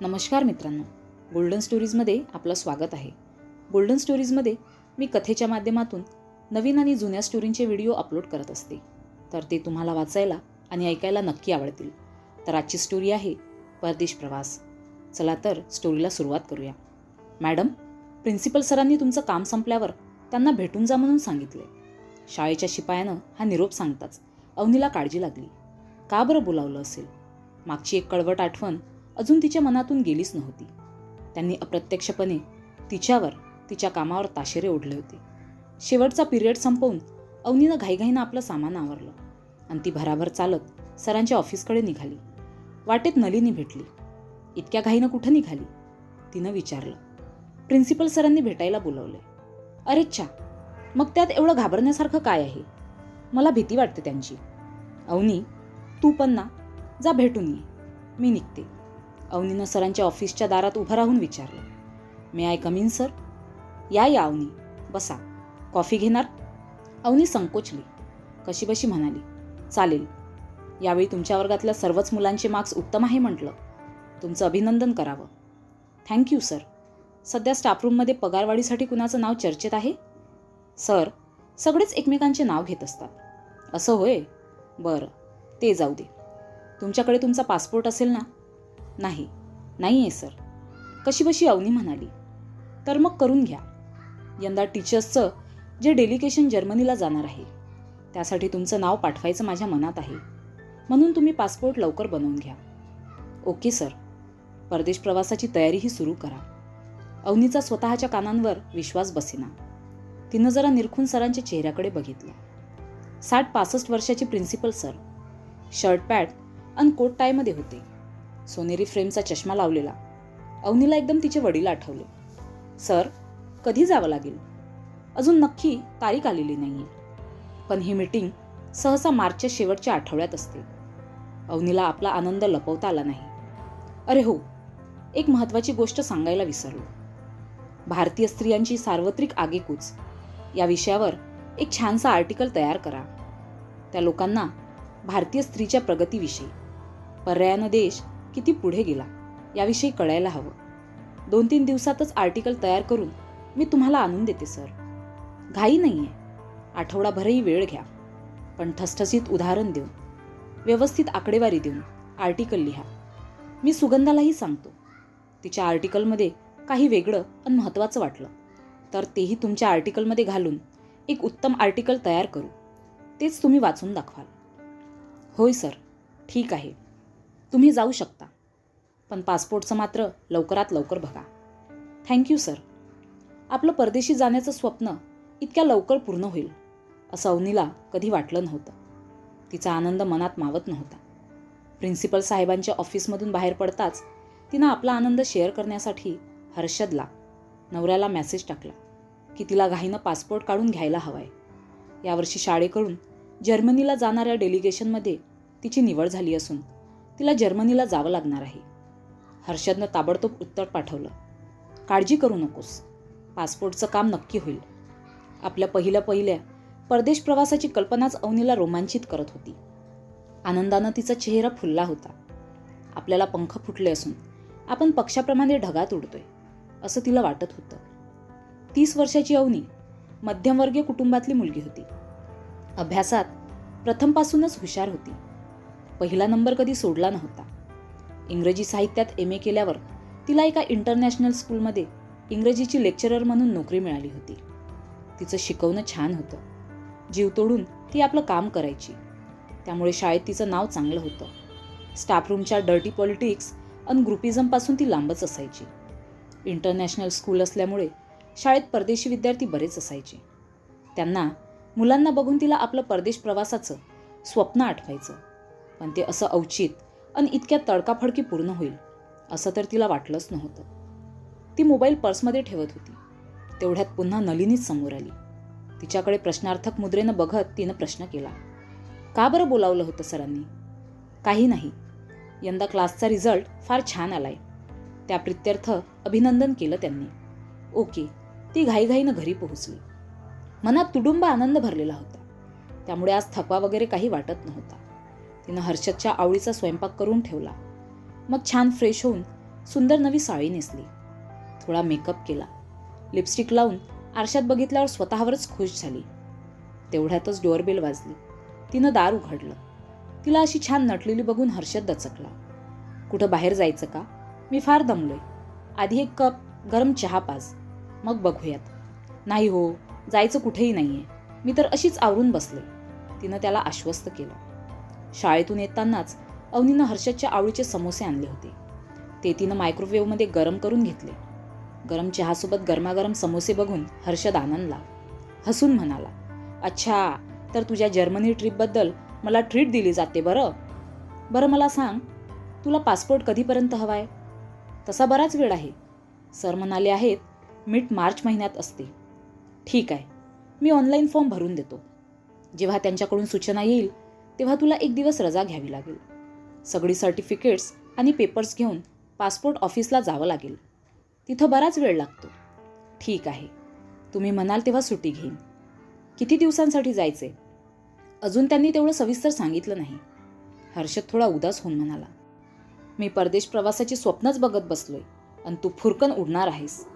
नमस्कार मित्रांनो. गोल्डन स्टोरीजमध्ये आपलं स्वागत आहे. गोल्डन स्टोरीजमध्ये मी कथेच्या माध्यमातून नवीन आणि जुन्या स्टोरींचे व्हिडिओ अपलोड करत असते. तर ते तुम्हाला वाचायला आणि ऐकायला नक्की आवडतील. तर आजची स्टोरी आहे परदेश प्रवास. चला तर स्टोरीला सुरुवात करूया. मॅडम प्रिन्सिपल सरांनी तुमचं काम संपल्यावर त्यांना भेटून जा म्हणून सांगितले शाळेच्या शिपायानं हा निरोप सांगताच अवनीला काळजी लागली. का बरं बोलावलं असेल? मागची एक कळवट आठवण अजून तिच्या मनातून गेलीच नव्हती. त्यांनी अप्रत्यक्षपणे तिच्यावर तिच्या कामावर ताशेरे ओढले होते. शेवटचा पिरियड संपवून अवनीनं घाईघाईनं आपलं सामान आवरलं आणि ती भराभर चालत सरांच्या ऑफिसकडे निघाली. वाटेत नलिनी भेटली. इतक्या घाईनं कुठं निघाली? तिनं विचारलं. प्रिन्सिपल सरांनी भेटायला बोलवले. अरेच्छा मग त्यात एवढं घाबरण्यासारखं काय आहे? मला भीती वाटते त्यांची. अवनी तू पण ना जा भेटून ये. मी निघते. अवनीनं सरांच्या ऑफिसच्या दारात उभं राहून विचारलं. मे आय कमीन सर या या अवनी. बसा. कॉफी घेणार? अवनी संकोचली. कशीबशी म्हणाली चालेल. यावेळी तुमच्या वर्गातल्या सर्वच मुलांचे मार्क्स उत्तम आहे म्हटलं. तुमचं अभिनंदन करावं. थँक्यू सर सध्या स्टाफरूममध्ये पगारवाढीसाठी कुणाचं नाव चर्चेत आहे? सर सगळेच एकमेकांचे नाव घेत असतात. असं होय? बरं. ते जाऊ दे. तुमच्याकडे तुमचा पासपोर्ट असेल ना नाही नाही आहे सर. कशी बशी अवनी म्हणाली तर मग करून घ्या. यंदा टीचर्सचं जे डेलिकेशन जर्मनीला जाणार आहे त्यासाठी तुमचं नाव पाठवायचं माझ्या मनात आहे. म्हणून तुम्ही पासपोर्ट लवकर बनवून घ्या. Okay sir. परदेश प्रवासाची तयारीही सुरू करा. अवनीचा स्वतःच्या कानांवर विश्वास बसेना. तिनं जरा निरखून सरांच्या चेहऱ्याकडे बघितलं. साठ पासष्ट वर्षाचे प्रिन्सिपल सर. शर्ट पॅट आणि कोट टायमध्ये होते. सोनेरी फ्रेमचा चष्मा लावलेला. अवनीला एकदम तिचे वडील आठवले. सर कधी जावं लागेल? अजून नक्की तारीख आलेली नाहीये. पण ही मीटिंग सहसा मार्चच्या शेवटच्या आठवड्यात असते. अवनीला आपला आनंद लपवता आला नाही. अरे हो एक महत्त्वाची गोष्ट सांगायला विसरलो. भारतीय स्त्रियांची सार्वत्रिक आगेकूच या विषयावर एक छानसा आर्टिकल तयार करा. त्या लोकांना भारतीय स्त्रीच्या प्रगतीविषयी. पर्यायानं देश किती पुढे गेला याविषयी कळायला हवं. दोन तीन दिवसातच आर्टिकल तयार करून मी तुम्हाला आणून देते सर. घाई नाही आहे आठवडाभरही वेळ घ्या. पण ठसठसीत उदाहरण देऊन व्यवस्थित आकडेवारी देऊन आर्टिकल लिहा. मी सुगंधालाही सांगतो. तिच्या आर्टिकलमध्ये काही वेगळं आणि महत्त्वाचं वाटलं. तर तेही तुमच्या आर्टिकलमध्ये घालून एक उत्तम आर्टिकल तयार करू. तेच तुम्ही वाचून दाखवाल. होय सर. ठीक आहे. तुम्ही जाऊ शकता. पण पासपोर्टचं मात्र लवकरात लवकर बघा. थँक्यू सर आपलं परदेशी जाण्याचं स्वप्न इतक्या लवकर पूर्ण होईल असं अवनीला कधी वाटलं नव्हतं. तिचा आनंद मनात मावत नव्हता. प्रिन्सिपल साहेबांच्या ऑफिसमधून बाहेर पडताच तिनं आपला आनंद शेअर करण्यासाठी हर्षदला नवऱ्याला मेसेज टाकला की तिला घाईनं पासपोर्ट काढून घ्यायला हवाय. यावर्षी शाळेकडून जर्मनीला जाणाऱ्या डेलिगेशनमध्ये तिची निवड झाली असून तिला जर्मनीला जावं लागणार आहे. हर्षदनं ताबडतोब उत्तर पाठवलं. काळजी करू नकोस. पासपोर्टचं काम नक्की होईल. आपल्या पहिल्या पहिल्या परदेश प्रवासाची कल्पनाच अवनीला रोमांचित करत होती. आनंदानं तिचा चेहरा फुलला होता. आपल्याला पंख फुटले असून आपण पक्षाप्रमाणे ढगात उडतोय असं तिला वाटत होतं. तीस वर्षाची अवनी मध्यमवर्गीय कुटुंबातली मुलगी होती. अभ्यासात प्रथमपासूनच हुशार होती. पहिला नंबर कधी सोडला नव्हता. इंग्रजी साहित्यात एम ए केल्यावर तिला एका इंटरनॅशनल स्कूलमध्ये इंग्रजीची लेक्चरर म्हणून नोकरी मिळाली होती. तिचं शिकवणं छान होतं. जीव तोडून ती आपलं काम करायची. त्यामुळे शाळेत तिचं नाव चांगलं होतं. स्टाफरूमच्या डर्टी पॉलिटिक्स आणि ग्रुपिझमपासून ती लांबच असायची. इंटरनॅशनल स्कूल असल्यामुळे शाळेत परदेशी विद्यार्थी बरेच असायचे. त्यांना मुलांना बघून तिला आपलं परदेश प्रवासाचं स्वप्न आठवायचं. पण ते असं औचित आणि इतक्या तडकाफडकी पूर्ण होईल असं तर तिला वाटलंच नव्हतं. ती मोबाईल पर्समध्ये ठेवत होती. तेवढ्यात पुन्हा नलिनीच समोर आली. तिच्याकडे प्रश्नार्थक मुद्रेनं बघत तिनं प्रश्न केला. का बरं बोलावलं होतं सरांनी? काही नाही. यंदा क्लासचा रिझल्ट फार छान आलाय. त्या प्रित्यर्थ अभिनंदन केलं त्यांनी. ओके. ती घाईघाईनं घरी पोहोचली. मनात तुडुंब आनंद भरलेला होता. त्यामुळे आज थकवा वगैरे काही वाटत नव्हता. तिनं हर्षदच्या आवडीचा स्वयंपाक करून ठेवला. मग छान फ्रेश होऊन सुंदर नवी साडी नेसली. थोडा मेकअप केला. लिपस्टिक लावून आरशात बघितल्यावर स्वतःवरच खुश झाली. तेवढ्यातच डोअरबेल वाजली. तिनं दार उघडलं. तिला अशी छान नटलेली बघून हर्षद दचकला. कुठं बाहेर जायचं का? मी फार दमलोय. आधी एक कप गरम चहा पाज. मग बघूयात. नाही हो जायचं कुठेही नाहीये. मी तर अशीच आवरून बसले. तिनं त्याला आश्वस्त केलं. शाळेतून येतानाच अवनीनं हर्षदच्या आवडीचे समोसे आणले होते. ते तिनं मायक्रोवेव्हमध्ये गरम करून घेतले. गरम चहासोबत गरमागरम समोसे बघून हर्षद आनंदला हसून म्हणाला अच्छा तर तुझ्या जर्मनी ट्रिपबद्दल मला ट्रीट दिली जाते बरं? बरं मला सांग तुला पासपोर्ट कधीपर्यंत हवा आहे तसा बराच वेळ आहे. सर म्हणाले आहेत मीट मार्च महिन्यात असते. ठीक आहे मी ऑनलाईन फॉर्म भरून देतो. जेव्हा त्यांच्याकडून सूचना येईल तेव्हा तुला एक दिवस रजा घ्यावी लागेल. सगळी सर्टिफिकेट्स आणि पेपर्स घेऊन पासपोर्ट ऑफिसला जावं लागेल. तिथं बराच वेळ लागतो. ठीक आहे. तुम्ही म्हणाल तेव्हा सुट्टी घेईन. किती दिवसांसाठी जायचे? अजून त्यांनी तेवढं सविस्तर सांगितलं नाही. हर्षद थोडा उदास होऊन म्हणाला मी परदेश प्रवासाची स्वप्नच बघत बसलोय आणि तू फुरकन उडणार आहेस.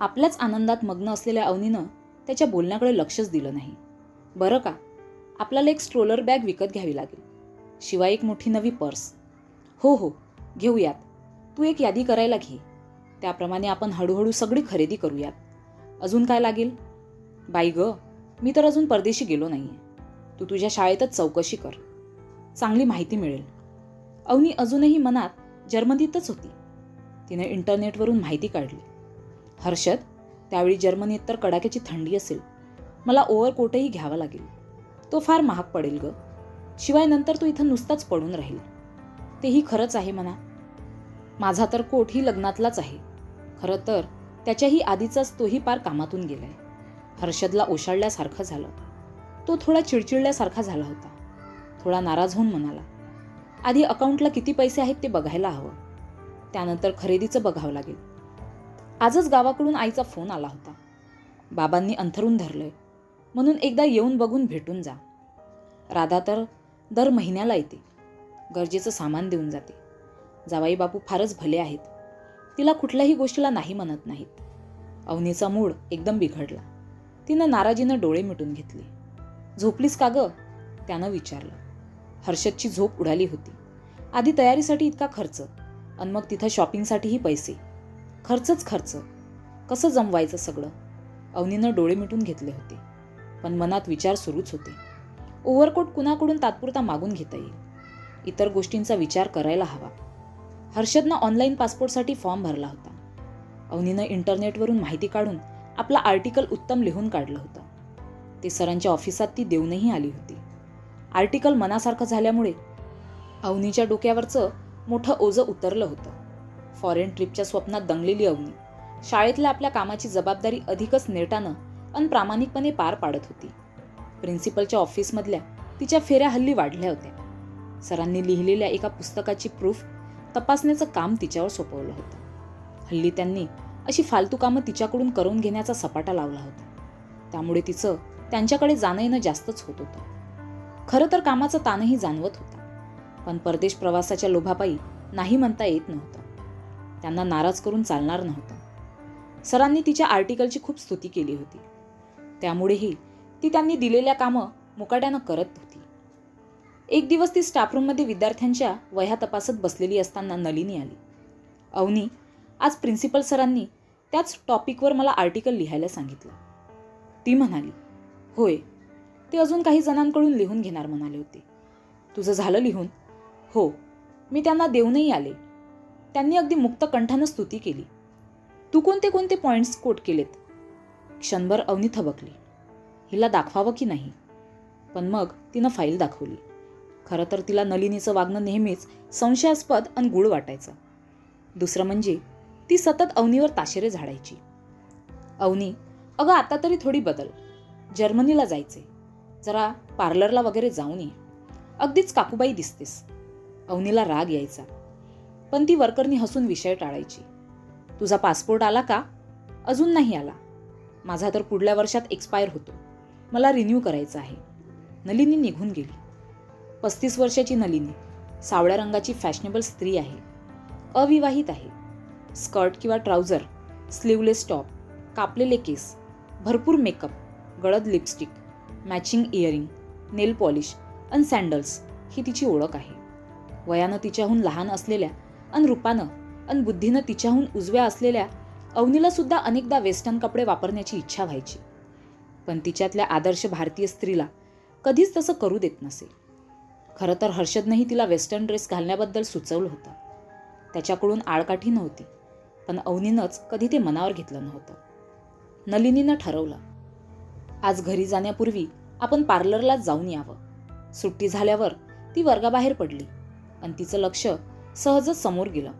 आपल्याच आनंदात मग्न असलेल्या अवनीनं त्याच्या बोलण्याकडे लक्षच दिलं नाही. बरं का? आपल्याला एक स्ट्रोलर बॅग विकत घ्यावी लागेल. शिवाय एक मोठी नवी पर्स. हो हो घेऊयात. तू एक यादी करायला घे. त्याप्रमाणे आपण हळूहळू सगळी खरेदी करूयात. अजून काय लागेल? बाई ग मी तर अजून परदेशी गेलो नाही आहे तू तुझ्या शाळेतच चौकशी कर. चांगली माहिती मिळेल. अवनी अजूनही मनात जर्मनीतच होती. तिने इंटरनेटवरून माहिती काढली. हर्षद त्यावेळी जर्मनीत तर कडाक्याची थंडी असेल. मला ओव्हरकोटही घ्यावा लागेल. तो फार महाग पडेल ग. शिवाय नंतर तो इथं नुसताच पडून राहील. तेही खरंच आहे म्हणा. माझा तर कोटही लग्नातलाच आहे. खरं तर त्याच्याही आधीचाच तोही पार कामातून गेलाय. हर्षदला ओशाळल्यासारखं झालं. तो थोडा चिडचिडल्यासारखा झाला होता. थोडा नाराज होऊन म्हणाला आधी अकाउंटला किती पैसे आहेत ते बघायला हवं. त्यानंतर खरेदीचं बघावं लागेल. आजच गावाकडून आईचा फोन आला होता. बाबांनी अंथरून धरलंय. म्हणून एकदा येऊन बघून भेटून जा. राधा तर दर महिन्याला येते. गरजेचं सामान देऊन जाते. जावाई बापू फारच भले आहेत. तिला कुठल्याही गोष्टीला नाही म्हणत नाहीत. अवनीचा मूड एकदम बिघडला. तिनं नाराजीनं डोळे मिटून घेतले. झोपलीस का ग? त्यानं विचारलं. हर्षदची झोप उडाली होती. आधी तयारीसाठी इतका खर्च आणि मग तिथं शॉपिंगसाठीही पैसे. खर्चच खर्च. कसं जमवायचं सगळं? अवनीनं डोळे मिटून घेतले होते. पण मनात विचार सुरूच होते. ओव्हरकोट कुणाकडून तात्पुरता मागून घेता येईल? इतर गोष्टींचा विचार करायला हवा. हर्षदनं ऑनलाईन पासपोर्टसाठी फॉर्म भरला होता. अवनीनं इंटरनेटवरून माहिती काढून आपला आर्टिकल उत्तम लिहून काढलं होतं. ते सरांच्या ऑफिसात ती देऊनही आली होती. आर्टिकल मनासारखं झाल्यामुळे अवनीच्या डोक्यावरचं मोठं ओझं उतरलं होतं. फॉरेन ट्रिपच्या स्वप्नात दंगलेली अवनी शाळेतल्या आपल्या कामाची जबाबदारी अधिकच नेटानं अन प्रामाणिकपणे पार पाडत होती. प्रिन्सिपलच्या ऑफिसमधल्या तिच्या फेऱ्या हल्ली वाढल्या होत्या. सरांनी लिहिलेल्या एका पुस्तकाची प्रूफ तपासण्याचं काम तिच्यावर सोपवलं होतं. हल्ली त्यांनी अशी फालतू कामं तिच्याकडून करून घेण्याचा सपाटा लावला होता. त्यामुळे तिचं त्यांच्याकडे जाणं येणं जास्तच होत होतं. खरं तर कामाचा ताणही जाणवत होता. पण परदेश प्रवासाच्या लोभापायी नाही म्हणता येत नव्हतं. त्यांना नाराज करून चालणार नव्हतं. सरांनी तिच्या आर्टिकलची खूप स्तुती केली होती. त्यामुळेही ती त्यांनी दिलेल्या कामं मुकाट्यानं करत होती. एक दिवस ती स्टाफरूममध्ये विद्यार्थ्यांच्या वह्या तपासत बसलेली असताना नलिनी आली. अवनी आज प्रिन्सिपल सरांनी त्याच टॉपिकवर मला आर्टिकल लिहायला सांगितलं. ती म्हणाली होय ते अजून काही जणांकडून लिहून घेणार म्हणाले होते. तुझं झालं लिहून? हो मी त्यांना देऊनही आले. त्यांनी अगदी मुक्त कंठानं स्तुती केली. तू कोणते कोणते पॉईंट्स कोट केलेत? क्षणभर अवनी थबकली. हिला दाखवावं की नाही? पण मग तिनं फाईल दाखवली. खरं तर तिला नलिनीचं वागणं नेहमीच संशयास्पद आणि गुळ वाटायचं. दुसरं म्हणजे ती सतत अवनीवर ताशेरे झाडायची. अवनी अगं आता तरी थोडी बदल. जर्मनीला जायचे जरा पार्लरला वगैरे जाऊन ये. अगदीच काकूबाई दिसतेस. अवनीला राग यायचा. पण ती वर्करनी हसून विषय टाळायची. तुझा पासपोर्ट आला का? अजून नाही आला. माझा तर पुढल्या वर्षात एक्सपायर होतो. मला रिन्यू करायचा आहे. नलिनी निघून गेली. पस्तीस वर्षाची नलिनी सावळ्या रंगाची फॅशनेबल स्त्री आहे. अविवाहित आहे. स्कर्ट किंवा ट्राउझर स्लीवलेस टॉप कापलेले केस भरपूर makeup गळद lipstick matching earring nail polish अन सँडल्स ही तिची ओळख आहे. वयानं तिच्याहून लहान असलेल्या अन रूपानं अन बुद्धीनं तिच्याहून उजव्या असलेल्या अवनीला सुद्धा अनेकदा वेस्टर्न कपडे वापरण्याची इच्छा व्हायची. पण तिच्यातल्या आदर्श भारतीय स्त्रीला कधीच तसं करू देत नसे. खरं तर हर्षदनंही तिला वेस्टर्न ड्रेस घालण्याबद्दल सुचवलं होतं. त्याच्याकडून आळकाठी नव्हती पण अवनीनंच कधी ते मनावर घेतलं नव्हतं. नलिनीनं ठरवलं आज घरी जाण्यापूर्वी आपण पार्लरला जाऊन यावं. सुट्टी झाल्यावर ती वर्गाबाहेर पडली. आणि तिचं लक्ष सहजच समोर गेलं.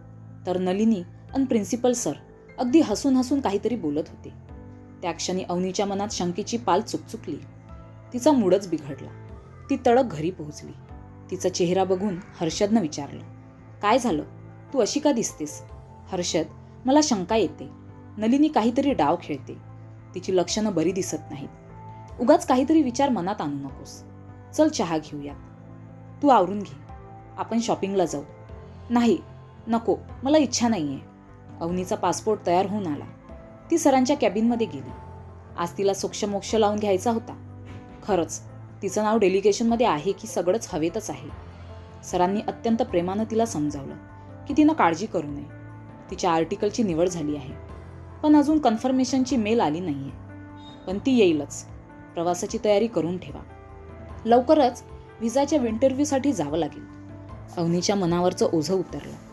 तर नलिनी आणि प्रिन्सिपल सर अगदी हसून हसून काहीतरी बोलत होते. त्या क्षणी अवनीच्या मनात शंकेची पाल चुकचुकली. तिचा मूडच बिघडला. ती तडक घरी पोहोचली. तिचा चेहरा बघून हर्षदनं विचारलं काय झालं? तू अशी का दिसतेस? हर्षद मला शंका येते. नलिनी काहीतरी डाव खेळते. तिची लक्षणं बरी दिसत नाहीत. उगाच काहीतरी विचार मनात आणू नकोस. चल चहा घेऊयात. तू आवरून घे. आपण शॉपिंगला जाऊ. नाही नको. मला इच्छा नाही आहे अवनीचा पासपोर्ट तयार होऊन आला. ती सरांच्या कॅबिनमध्ये गेली. आज तिला सोक्षमोक्ष लावून घ्यायचा होता. खरंच तिचं नाव डेलिगेशनमध्ये आहे की सगळंच हवेतच आहे? सरांनी अत्यंत प्रेमानं तिला समजावलं की तिनं काळजी करू नये. तिच्या आर्टिकलची निवड झाली आहे. पण अजून कन्फर्मेशनची मेल आली नाही आहे पण ती येईलच. प्रवासाची तयारी करून ठेवा. लवकरच व्हिसाच्या इंटरव्ह्यूसाठी जावं लागेल. अवनीच्या मनावरचं ओझं उतरलं.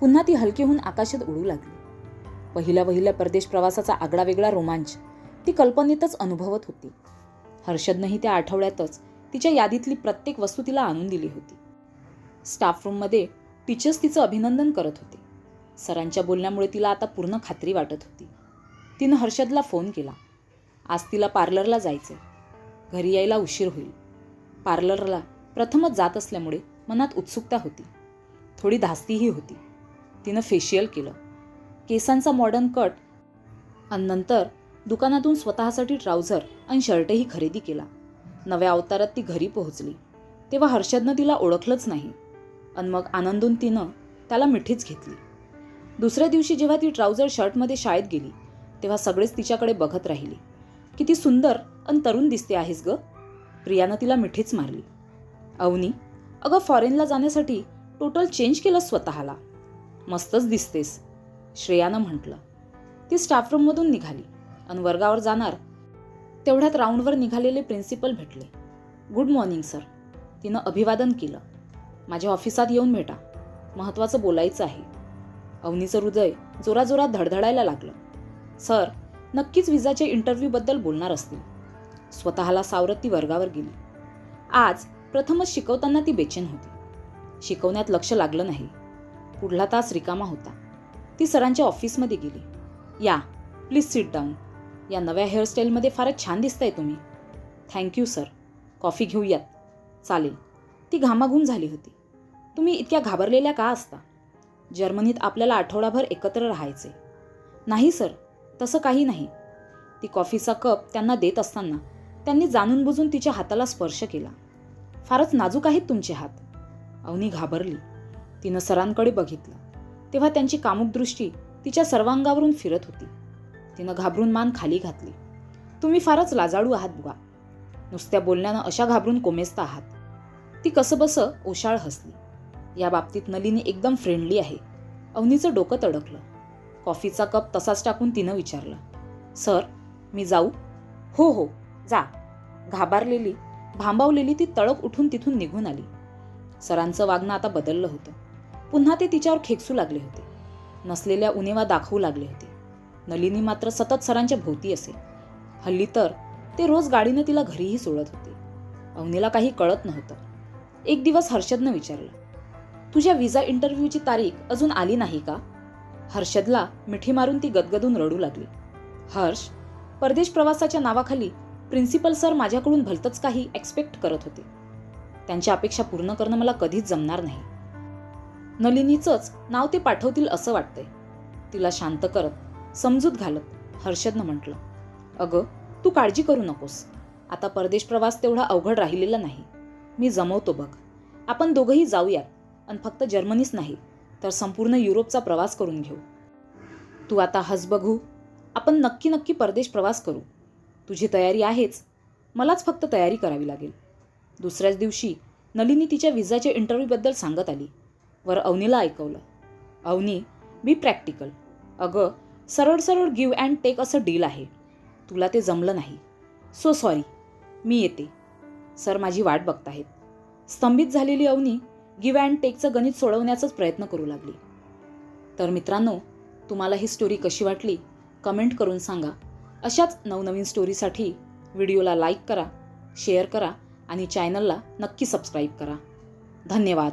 पुन्हा ती हलकीहून आकाशात उडू लागली. पहिल्या पहिल्या परदेश प्रवासाचा आगळा वेगळा रोमांच ती कल्पनेतच अनुभवत होती. हर्षदनंही त्या आठवड्यातच तिच्या यादीतली प्रत्येक वस्तू तिला आणून दिली होती. स्टाफ रूममध्ये टीचर्स तिचं अभिनंदन करत होते. सरांच्या बोलण्यामुळे तिला आता पूर्ण खात्री वाटत होती. तिनं हर्षदला फोन केला. आज तिला पार्लरला जायचं घरी यायला उशीर होईल. पार्लरला प्रथमच जात असल्यामुळे मनात उत्सुकता होती. थोडी धास्तीही होती. तिनं फेशियल केलं. केसांचा मॉडर्न कट आणि नंतर दुकानातून स्वतःसाठी ट्राउझर आणि शर्टही खरेदी केला. नव्या अवतारात ती घरी पोहोचली. तेव्हा हर्षदनं तिला ओळखलंच नाही. आणि मग आनंदून तिनं त्याला मिठीच घेतली. दुसऱ्या दिवशी जेव्हा ती ट्राउझर शर्टमध्ये शाळेत गेली तेव्हा सगळेच तिच्याकडे बघत राहिली. किती सुंदर आणि तरुण दिसते आहेस ग. प्रियानं तिला मिठीच मारली. अवनी अगं फॉरेनला जाण्यासाठी टोटल चेंज केलं स्वतःला. मस्तच दिसतेस श्रेयानं म्हटलं. ती स्टाफरूममधून निघाली आणि वर्गावर जाणार तेवढ्यात राऊंडवर निघालेले प्रिन्सिपल भेटले. गुड मॉर्निंग सर तिनं अभिवादन केलं. माझ्या ऑफिसात येऊन भेटा. महत्त्वाचं बोलायचं आहे. अवनीचं हृदय जोराजोरात धडधडायला लागलं. सर नक्कीच विजाच्या इंटरव्ह्यूबद्दल बोलणार असतील. स्वतःला सावरत ती वर्गावर गेली. आज प्रथमच शिकवताना ती बेचैन होती. शिकवण्यात लक्ष लागलं नाही. पुढला तास रिकामा होता. ती सरांच्या ऑफिसमध्ये गेली. या प्लीज सीट डाऊन या नव्या हेअरस्टाईलमध्ये फारच छान दिसताय तुम्ही. थँक्यू सर कॉफी घेऊयात. चालेल. ती घामाघूम झाली होती. तुम्ही इतक्या घाबरलेल्या का असता? जर्मनीत आपल्याला आठवडाभर एकत्र राहायचे. नाही सर तसं काही नाही. ती कॉफीचा कप त्यांना देत असताना त्यांनी जाणून बुजून तिच्या हाताला स्पर्श केला. फारच नाजूक आहेत तुमचे हात. अवनी घाबरली. तिनं सरांकडे बघितलं. तेव्हा त्यांची कामुकदृष्टी तिच्या सर्वांगावरून फिरत होती. तिनं घाबरून मान खाली घातली. तुम्ही फारच लाजाळू आहात बुवा. नुसत्या बोलण्यानं अशा घाबरून कोमेजता आहात. ती कसंबसं ओशाळ हसली. या बाबतीत नलिनी एकदम फ्रेंडली आहे. अवनीचं डोकं तडकलं. कॉफीचा कप तसाच टाकून तिनं विचारलं. सर मी जाऊ? हो हो जा. घाबारलेली भांबावलेली ती तळक उठून तिथून निघून आली. सरांचं वागणं आता बदललं होतं. पुन्हा ते तिच्यावर खेकसू लागले होते. नसलेल्या उणेवा दाखवू लागले होते. नलिनी मात्र सतत सरांच्या भोवती असे. हल्ली तर ते रोज गाडीनं तिला घरीही सोडत होते. अवनीला काही कळत नव्हतं. एक दिवस हर्षदनं विचारलं तुझ्या विजा इंटरव्ह्यूची तारीख अजून आली नाही का? हर्षदला मिठी मारून ती गदगदून रडू लागली. हर्ष परदेश प्रवासाच्या नावाखाली प्रिन्सिपल सर माझ्याकडून भलतंच काही एक्सपेक्ट करत होते. त्यांच्या अपेक्षा पूर्ण करणं मला कधीच जमणार नाही. नलिनीचंच नाव ते पाठवतील असं वाटतंय. तिला शांत करत समजूत घालत हर्षदनं म्हटलं अगं तू काळजी करू नकोस. आता परदेश प्रवास तेवढा अवघड राहिलेला नाही. मी जमवतो बघ. आपण दोघंही जाऊयात आणि फक्त जर्मनीच नाही तर संपूर्ण युरोपचा प्रवास करून घेऊ. तू आता हस बघू. आपण नक्की नक्की परदेश प्रवास करू. तुझी तयारी आहेच. मलाच फक्त तयारी करावी लागेल. दुसऱ्याच दिवशी नलिनी तिच्या विजाच्या इंटरव्ह्यूबद्दल सांगत आली. वर अवनीला ऐकवलं. अवनी बी प्रॅक्टिकल अगं सरळ सरळ गिव्ह अँड टेक असं डील आहे. तुला ते जमलं नाही. सो सॉरी मी येते. सर माझी वाट बघताहेत. स्तंभित झालेली अवनी गिव्ह अँड टेकचं गणित सोडवण्याचाच प्रयत्न करू लागली. तर मित्रांनो तुम्हाला ही स्टोरी कशी वाटली? कमेंट करून सांगा. अशाच नवनवीन स्टोरीसाठी व्हिडिओला लाईक करा शेअर करा आणि चॅनलला नक्की सबस्क्राईब करा. धन्यवाद.